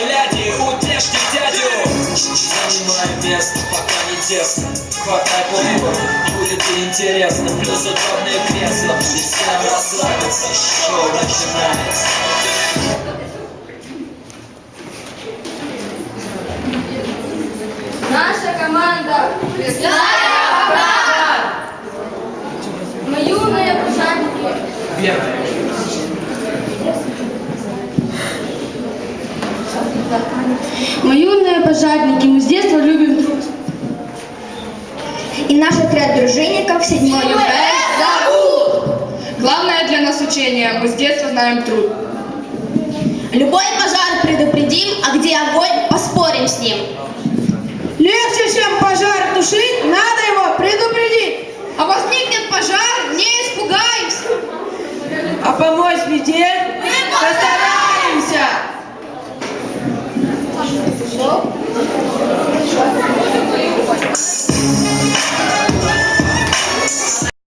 ляди, утешьте дядю занимаем место, пока не тесно Хватай плыву, будет интересно Плюс удобные кресла, и всем расслабиться Шоу начинается Наша команда «Лесная правда». Мы юные пожарники. Верно. Пожарники, мы с детства любим труд. И наш отряд дружинников 7 Б зовут. Главное для нас учение, мы с детства знаем труд. Любой пожар предупредим, а где огонь, поспорим с ним. Легче, чем пожар тушить, надо его предупредить. А возникнет пожар, не испугаемся. А помочь беде,